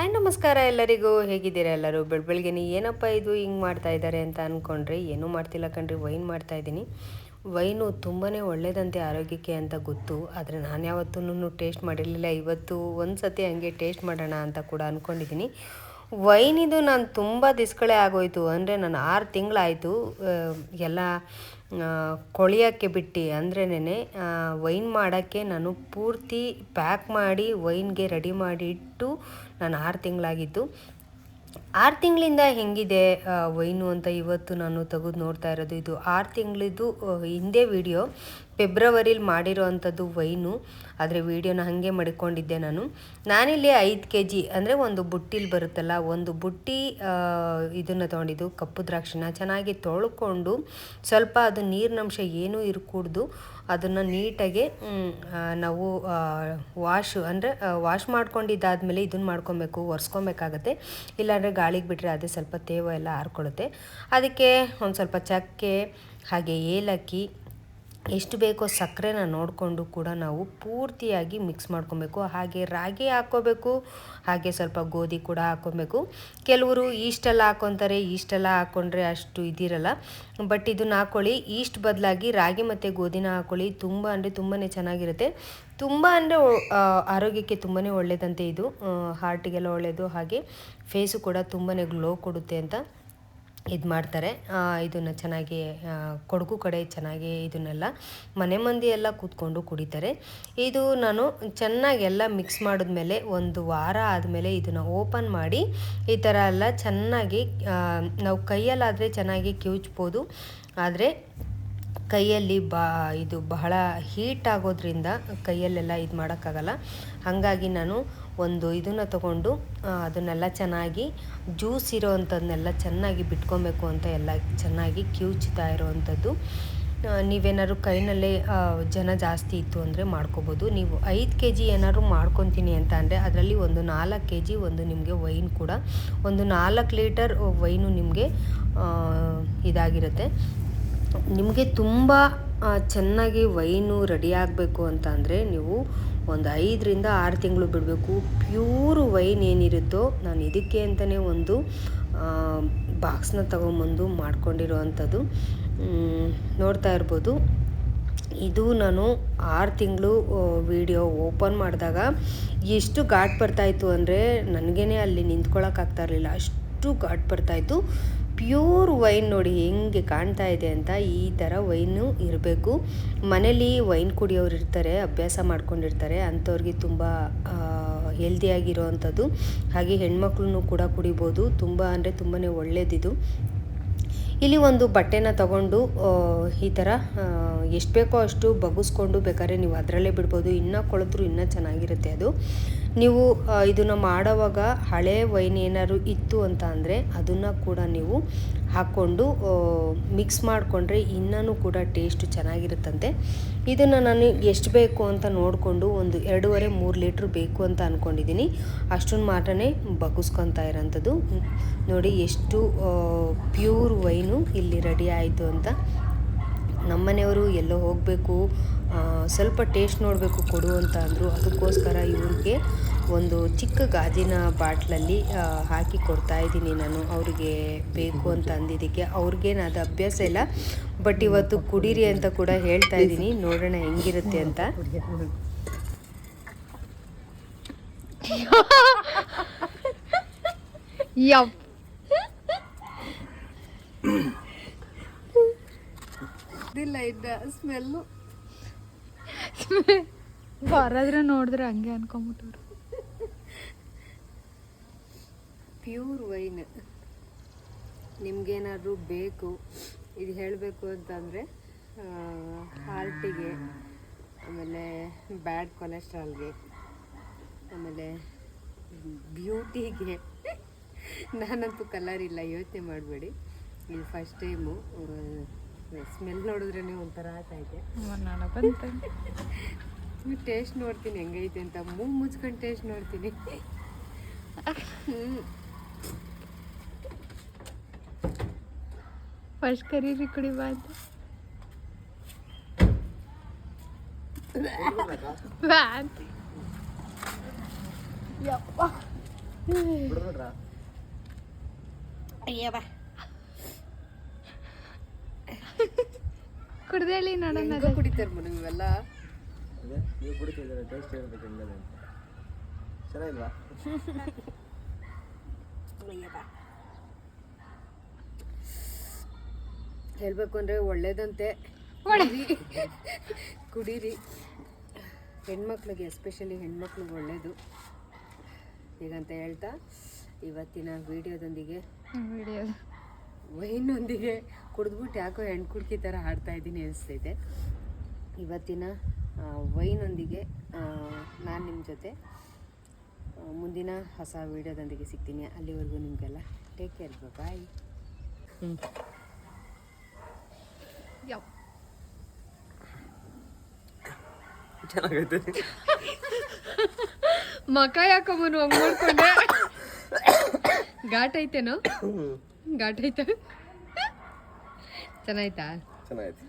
Hi, ನಮಸ್ಕಾರ ಎಲ್ಲರಿಗೂ. ಹೇಗಿದ್ದೀರಾ ಎಲ್ಲರೂ? ಬೆಳ್ ಏನಪ್ಪಾ ಏನಪ್ಪ ಇದು? ಹಿಂಗೆ ಮಾಡ್ತಾ ಇದ್ದಾರೆ ಅಂತ ಅಂದ್ಕೊಂಡ್ರೆ ಏನೂ ಮಾಡ್ತಿಲ್ಲ ಕಣ್ರಿ, ವೈನ್ ಮಾಡ್ತಾ ಇದ್ದೀನಿ. ವೈನು ತುಂಬಾ ಒಳ್ಳೆಯದಂತೆ ಆರೋಗ್ಯಕ್ಕೆ ಅಂತ ಗೊತ್ತು. ಆದರೆ ನಾನು ಯಾವತ್ತೂ ಟೇಸ್ಟ್ ಮಾಡಿರಲಿಲ್ಲ. ಇವತ್ತು ಒಂದು ಸತಿ ಹಂಗೆ ಟೇಸ್ಟ್ ಮಾಡೋಣ ಅಂತ ಕೂಡ ಅಂದ್ಕೊಂಡಿದ್ದೀನಿ ವೈನ್ ಇದು ನಾನು ತುಂಬ ದಿಸ್ಗಳೇ ಆಗೋಯ್ತು. ಅಂದರೆ ನಾನು ಆರು ತಿಂಗಳಾಯಿತು ಎಲ್ಲ ಕೊಳಿಯೋಕ್ಕೆ ಬಿಟ್ಟು. ಅಂದ್ರೇನೆ ವೈನ್ ಮಾಡೋಕ್ಕೆ ನಾನು ಪೂರ್ತಿ ಪ್ಯಾಕ್ ಮಾಡಿ ವೈನ್ಗೆ ರೆಡಿ ಮಾಡಿಟ್ಟು ನಾನು ಆರು ತಿಂಗಳಾಗಿತ್ತು ಆರು ತಿಂಗಳಿಂದ ಹೆಂಗಿದೆ ವೈನು ಅಂತ ಇವತ್ತು ನಾನು ತೆಗೆದು ನೋಡ್ತಾ ಇರೋದು ಇದು. ಆರು ತಿಂಗಳಿದ್ದು ಹಿಂದೆ ವಿಡಿಯೋ, ಫೆಬ್ರವರಿಲಿ ಮಾಡಿರೋ ಅಂಥದ್ದು ವೈನು. ಆದರೆ ವೀಡಿಯೋನ ಹಾಗೆ ಮಡಿಕೊಂಡಿದ್ದೆ ನಾನು. ನಾನಿಲ್ಲಿ ಐದು ಕೆ ಜಿ ಅಂದರೆ ಒಂದು ಬುಟ್ಟಿಲಿ ಬರುತ್ತಲ್ಲ, ಒಂದು ಬುಟ್ಟಿ ಇದನ್ನು ತೊಗೊಂಡಿದ್ದು, ಕಪ್ಪು ದ್ರಾಕ್ಷಿನ. ಚೆನ್ನಾಗಿ ತೊಳ್ಕೊಂಡು ಸ್ವಲ್ಪ ಅದು ನೀರಿನಂಶ ಏನೂ ಇರ್ಕೂಡ್ದು, ಅದನ್ನು ನೀಟಾಗಿ ನಾವು ವಾಶ್, ಅಂದರೆ ವಾಶ್ ಮಾಡ್ಕೊಂಡಿದ್ದಾದಮೇಲೆ ಇದನ್ನು ಮಾಡ್ಕೊಬೇಕು, ಒರೆಸ್ಕೊಬೇಕಾಗತ್ತೆ. ಇಲ್ಲಾಂದರೆ ಗಾಳಿಗೆ ಬಿಟ್ಟರೆ ಅದೇ ಸ್ವಲ್ಪ ತೇವ ಎಲ್ಲ ಆರ್ಕೊಳ್ಳುತ್ತೆ ಅದಕ್ಕೆ ಒಂದು ಸ್ವಲ್ಪ ಚಕ್ಕೆ ಹಾಗೆ ಏಲಕ್ಕಿ ಎಷ್ಟು ಬೇಕೋ ಸಕ್ಕರೆನ ನೋಡಿಕೊಂಡು ಕೂಡ ನಾವು ಪೂರ್ತಿಯಾಗಿ ಮಿಕ್ಸ್ ಮಾಡ್ಕೊಬೇಕು. ಹಾಗೆ ರಾಗಿ ಹಾಕ್ಕೋಬೇಕು, ಹಾಗೆ ಸ್ವಲ್ಪ ಗೋಧಿ ಕೂಡ ಹಾಕ್ಕೊಬೇಕು. ಕೆಲವರು ಈಸ್ಟೆಲ್ಲ ಹಾಕ್ಕೊತಾರೆ ಈಸ್ಟೆಲ್ಲ ಹಾಕ್ಕೊಂಡ್ರೆ ಅಷ್ಟು ಇದಿರಲ್ಲ. ಬಟ್ ಇದನ್ನ ಹಾಕ್ಕೊಳ್ಳಿ ಈಸ್ಟ್ ಬದಲಾಗಿ ರಾಗಿ ಮತ್ತು ಗೋಧಿನ ಹಾಕ್ಕೊಳ್ಳಿ ತುಂಬ ಅಂದರೆ ತುಂಬಾ ಚೆನ್ನಾಗಿರುತ್ತೆ. ತುಂಬ ಅಂದರೆ ಆರೋಗ್ಯಕ್ಕೆ ತುಂಬಾ ಒಳ್ಳೆಯದಂತೆ ಇದು. ಹಾರ್ಟಿಗೆಲ್ಲ ಒಳ್ಳೆಯದು ಹಾಗೆ ಫೇಸು ಕೂಡ ತುಂಬಾ ಗ್ಲೋ ಕೊಡುತ್ತೆ ಅಂತ. ಇದು ಮಾಡ್ತಾರೆ. ಇದನ್ನು ಚೆನ್ನಾಗಿ ಕೊಡಗು ಕಡೆ ಚೆನ್ನಾಗಿ ಇದನ್ನೆಲ್ಲ ಮನೆ ಮಂದಿ ಎಲ್ಲ ಕೂತ್ಕೊಂಡು ಕುಡಿತಾರೆ. ಇದು ನಾನು ಚೆನ್ನಾಗಿ ಎಲ್ಲ ಮಿಕ್ಸ್ ಮಾಡಿದ್ಮೇಲೆ ಒಂದು ವಾರ ಆದಮೇಲೆ ಇದನ್ನು ಓಪನ್ ಮಾಡಿ ಈ ಥರ ಎಲ್ಲ ಚೆನ್ನಾಗಿ ನಾವು ಕೈಯಲ್ಲಾದರೆ ಚೆನ್ನಾಗಿ ಕಿವುಚ್ಬೋದು. ಆದರೆ ಕೈಯಲ್ಲಿ ಬಾ, ಇದು ಬಹಳ ಹೀಟ್ ಆಗೋದ್ರಿಂದ ಕೈಯಲ್ಲೆಲ್ಲ ಇದು ಮಾಡೋಕ್ಕಾಗಲ್ಲ. ಹಾಗಾಗಿ ನಾನು ಒಂದು ಇದನ್ನು ತಗೊಂಡು ಅದನ್ನೆಲ್ಲ ಚೆನ್ನಾಗಿ ಜ್ಯೂಸ್ ಇರೋ ಅಂಥದ್ದನ್ನೆಲ್ಲ ಚೆನ್ನಾಗಿ ಬಿಟ್ಕೊಬೇಕು ಅಂತ ಎಲ್ಲ ಚೆನ್ನಾಗಿ ಕಿವುಚ್ತಾ ಇರೋವಂಥದ್ದು. ನೀವೇನಾದ್ರು ಕೈನಲ್ಲೇ ಜನ ಜಾಸ್ತಿ ಇತ್ತು ಅಂದರೆ ಮಾಡ್ಕೋಬೋದು. ನೀವು ಐದು ಕೆ ಜಿ ಏನಾದ್ರು ಮಾಡ್ಕೊತೀನಿ ಅಂತ ಅಂದರೆ ಅದರಲ್ಲಿ ಒಂದು ನಾಲ್ಕು ಕೆ ಜಿ ಒಂದು ನಿಮಗೆ ವೈನ್ ಕೂಡ. ಒಂದು ನಾಲ್ಕು ಲೀಟರ್ ವೈನು ನಿಮಗೆ ಇದಾಗಿರುತ್ತೆ. ನಿಮಗೆ ತುಂಬ ಚೆನ್ನಾಗಿ ವೈನು ರೆಡಿ ಆಗಬೇಕು ಅಂತ ಅಂದರೆ ನೀವು ಒಂದು ಐದರಿಂದ ಆರು ತಿಂಗಳು ಬಿಡಬೇಕು. ಪ್ಯೂರ್ ವೈನ್ ಏನಿರುತ್ತೋ ನಾನು ಇದಕ್ಕೆ ಅಂತಲೇ ಒಂದು ಬಾಕ್ಸ್ನ ತಗೊಂಬಂದು ಮಾಡ್ಕೊಂಡಿರೋ ಅಂಥದ್ದು ನೋಡ್ತಾ ಇರ್ಬೋದು. ಇದು ನಾನು ಆರು ತಿಂಗಳು ವಿಡಿಯೋ ಓಪನ್ ಮಾಡಿದಾಗ ಎಷ್ಟು ಘಾಟ್ ಬರ್ತಾಯಿತ್ತು ಅಂದರೆ ನನಗೇ ಅಲ್ಲಿ ನಿಂತ್ಕೊಳ್ಳೋಕ್ಕಾಗ್ತಾ ಇರಲಿಲ್ಲ. ಅಷ್ಟು ಘಾಟ್ ಬರ್ತಾಯಿತ್ತು ಪ್ಯೂರ್ ವೈನ್ ನೋಡಿ ಹೆಂಗೆ ಕಾಣ್ತಾ ಇದೆ ಅಂತ ಈ ಥರ ವೈನು ಇರಬೇಕು. ಮನೇಲಿ ವೈನ್ ಕುಡಿಯೋರು ಇರ್ತಾರೆ, ಅಭ್ಯಾಸ ಮಾಡ್ಕೊಂಡಿರ್ತಾರೆ, ಅಂಥವ್ರಿಗೆ ತುಂಬ ಹೆಲ್ದಿಯಾಗಿರೋ ಅಂಥದ್ದು ಹಾಗೆ ಹೆಣ್ಮಕ್ಳು ಕೂಡ ಕುಡಿಬೋದು, ತುಂಬ ಅಂದರೆ ತುಂಬಾ ಒಳ್ಳೆಯದಿದು ಇಲ್ಲಿ ಒಂದು ಬಟ್ಟೆನ ತಗೊಂಡು ಈ ಥರ ಎಷ್ಟು ಬೇಕೋ ಅಷ್ಟು ಬಗ್ಗಿಸ್ಕೊಂಡು ಬೇಕಾದ್ರೆ ನೀವು ಅದರಲ್ಲೇ ಬಿಡ್ಬೋದು, ಇನ್ನೂ ಕೊಳೆದ್ರು ಇನ್ನೂ ಚೆನ್ನಾಗಿರುತ್ತೆ ಅದು. ನೀವು ಇದನ್ನು ಮಾಡೋವಾಗ ಹಳೆ ವೈನ್ ಏನಾದ್ರು ಇತ್ತು ಅಂತ ಅಂದರೆ ಅದನ್ನು ಕೂಡ ನೀವು ಹಾಕ್ಕೊಂಡು ಮಿಕ್ಸ್ ಮಾಡಿಕೊಂಡ್ರೆ ಇನ್ನೂ ಕೂಡ ಟೇಸ್ಟ್ ಚೆನ್ನಾಗಿರುತ್ತಂತೆ. ಇದನ್ನು ನಾನು ಎಷ್ಟು ಬೇಕು ಅಂತ ನೋಡಿಕೊಂಡು ಒಂದು ಎರಡೂವರೆ, ಮೂರು ಲೀಟ್ರ್ ಬೇಕು ಅಂತ ಅಂದ್ಕೊಂಡಿದ್ದೀನಿ ಅಷ್ಟೊಂದು ಮಾತ್ರನೇ ಬಗ್ಗಿಸ್ಕೊತಾ ಇರೋಂಥದ್ದು. ನೋಡಿ, ಎಷ್ಟು ಪ್ಯೂರ್ ವೈನು ಇಲ್ಲಿ ರೆಡಿ ಆಯಿತು ಅಂತ. ನಮ್ಮನೆಯವರು ಎಲ್ಲೋ ಹೋಗಬೇಕು ಸ್ವಲ್ಪ ಟೇಸ್ಟ್ ನೋಡಬೇಕು ಕೊಡು ಅಂತ ಅಂದರು. ಅದಕ್ಕೋಸ್ಕರ ಇವ್ರಿಗೆ ಒಂದು ಚಿಕ್ಕ ಗಾಜಿನ ಬಾಟ್ಲಲ್ಲಿ ಹಾಕಿ ಕೊಡ್ತಾ ಇದ್ದೀನಿ ನಾನು. ಅವರಿಗೆ ಬೇಕು ಅಂತ ಅಂದಿದ್ದಕ್ಕೆ ಅವ್ರಿಗೇನು ಅದು ಅಭ್ಯಾಸ ಇಲ್ಲ. ಬಟ್ ಇವತ್ತು ಕುಡೀರಿ ಅಂತ ಕೂಡ ಹೇಳ್ತಾ ಇದ್ದೀನಿ. ನೋಡೋಣ ಹೆಂಗಿರುತ್ತೆ ಅಂತ. ಯಪ್. ಇದಿಲ್ಲ ಇದ್ದ ಸ್ಮೆಲ್ಲು ಬರದ್ರೆ ನೋಡಿದ್ರೆ ಹಂಗೆ ಅನ್ಕೊಂಬಿಟ್ಟವ್ರು. ಪ್ಯೂರ್ ವೈನ್ ನಿಮ್ಗೇನಾದ್ರು ಬೇಕು ಇದು ಹೇಳಬೇಕು ಅಂತಂದರೆ ಹಾರ್ಟಿಗೆ ಆಮೇಲೆ ಬ್ಯಾಡ್ ಕೊಲೆಸ್ಟ್ರಾಲ್ಗೆ ಆಮೇಲೆ ಬ್ಯೂಟಿಗೆ ನಾನಂತೂ ಕಲರ್ ಇಲ್ಲ ಯೋಚನೆ ಮಾಡಬೇಡಿ. ಇದು ಫಸ್ಟ್ ಟೈಮು ಸ್ಮೆಲ್ ನೋಡಿದ್ರೇ ಒಂಥರ ಆಗ್ತೈತೆ ನಾನು ಬಂತೆ. ಟೇಸ್ಟ್ ನೋಡ್ತೀನಿ ಹೆಂಗೈತೆ ಅಂತ. ಮೂ ಮುಚ್ಕೊಂಡು ಟೇಸ್ಟ್ ನೋಡ್ತೀನಿ. ಫಸ್ಟ್ ಕರೀರಿ ಕುಡಿ ಬಾಯ್ತು ವಾಂತಿ ಯಪ್ಪ. ಬಿಡ್ಬಿಡ್ರ ಅಯ್ಯ ಬಾ. ಕುಡ್ದೇಳಿ ನೋಡೋಣ ನಾನು ಕುಡಿತಾರೆ ಮೇಡಮ್ ಇವೆಲ್ಲ ನೀವು ಕುಡಿತಿದ್ದೀರ ಟೇಸ್ಟ್ ಹೇಳ್ಬೇಕು ಹೆಂಗದೆ ಅಂತ. ಚೆನ್ನಾಗಿಲ್ವಾ? ಹೇಳ್ಬೇಕು ಅಂದ್ರೆ ಒಳ್ಳೇದಂತೆ. ಕುಡೀರಿ. ಕುಡೀರಿ. ಹೆಣ್ಮಕ್ಳಿಗೆ ಎಸ್ಪೆಷಲಿ ಹೆಣ್ಮಕ್ಳಿಗೆ ಒಳ್ಳೇದು. ಹೀಗಂತ ಹೇಳ್ತಾ ಇವತ್ತಿನ ವಿಡಿಯೋದೊಂದಿಗೆ ವಿಡಿಯೋ ವೈನೊಂದಿಗೆ ಕುಡಿದ್ಬಿಟ್ಟು ಯಾಕೋ ಹೆಣ್ಣು ಕುಡ್ಕಿ ಥರ ಹಾಡ್ತಾ ಇದ್ದೀನಿ ಅನಿಸ್ತೈತೆ. ಇವತ್ತಿನ ವೈನೊಂದಿಗೆ ನಾನು ನಿಮ್ಮ ಜೊತೆ ಮುಂದಿನ ಹೊಸ ವೀಡಿಯೋದೊಂದಿಗೆ ಸಿಗ್ತೀನಿ. ಅಲ್ಲಿವರೆಗೂ ನಿಮಗೆಲ್ಲ ಟೇಕ್ ಕೇರ್ ಬಾಯ್ ಹ್ಞೂ ಯಾವ? ಚೆನ್ನಾಗೈತೆ. ಮಕ ಯಾಕೊಂಬನು ಹಂಗೆ ನೋಡ್ಕೊಂಡೆ? ಘಾಟ್ ಐತೇನೋ? ಘಾಟ್ ಐತೆ. ಚೆನ್ನಾಯ್ತಾ? ಚೆನ್ನಾಗೈತೆ.